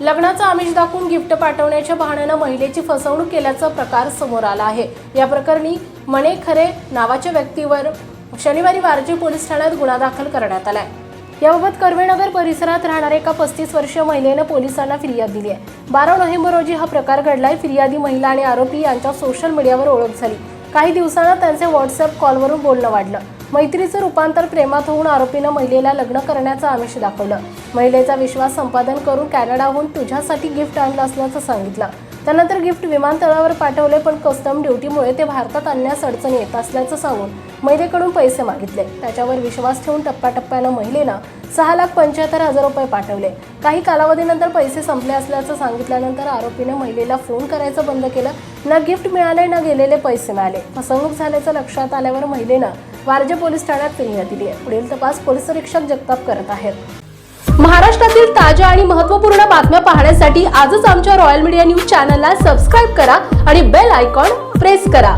लग्नाचं आमिष दाखवून गिफ्ट पाठवण्याच्या बहाण्यानं महिलेची फसवणूक केल्याचा प्रकार समोर आला आहे. या प्रकरणी मने खरे नावाच्या व्यक्तीवर शनिवारी वारजी पोलीस ठाण्यात गुन्हा दाखल करण्यात आलाय. याबाबत कर्वेनगर परिसरात राहणाऱ्या एका पस्तीस वर्षीय महिलेनं पोलिसांना फिर्याद दिली आहे. बारा नोव्हेंबर रोजी हा प्रकार घडलाय. फिर्यादी महिला आणि आरोपी यांच्या सोशल मीडियावर ओळख झाली. काही दिवसांना त्यांचे व्हॉट्सअप कॉलवरून बोलणं वाढलं. मैत्रीचं रूपांतर प्रेमात होऊन आरोपीनं महिलेला लग्न करण्याचं आमिष दाखवलं. महिलेचा विश्वास संपादन करून कॅनडाहून तुझ्यासाठी गिफ्ट आणलं असल्याचं सांगितलं. त्यानंतर गिफ्ट विमानतळावर पाठवले पण कस्टम ड्युटीमुळे ते भारतात आणण्यास अडचण येत असल्याचं सांगून महिलेकडून पैसे मागितले. त्याच्यावर विश्वास ठेवून टप्प्याटप्प्यानं महिलेनं सहा लाख पंच्याहत्तर हजार रुपये पाठवले. काही कालावधीनंतर पैसे संपले असल्याचं सांगितल्यानंतर आरोपीने महिलेला फोन करायचं बंद केलं. ना गिफ्ट मिळाले ना गेलेले पैसे मिळाले. फसवणूक झाल्याचं लक्षात आल्यावर महिलेनं वारजे पोलीस ठाण्यात फिरण्यात दिली आहे. पुढील तपास पोलीस निरीक्षक जगताप करत आहेत. महाराष्ट्रातील ताज्या आणि महत्त्वपूर्ण बातम्या पाहण्यासाठी आजच आमच्या रॉयल मीडिया न्यूज चॅनलला सबस्क्राईब करा आणि बेल आयकॉन प्रेस करा.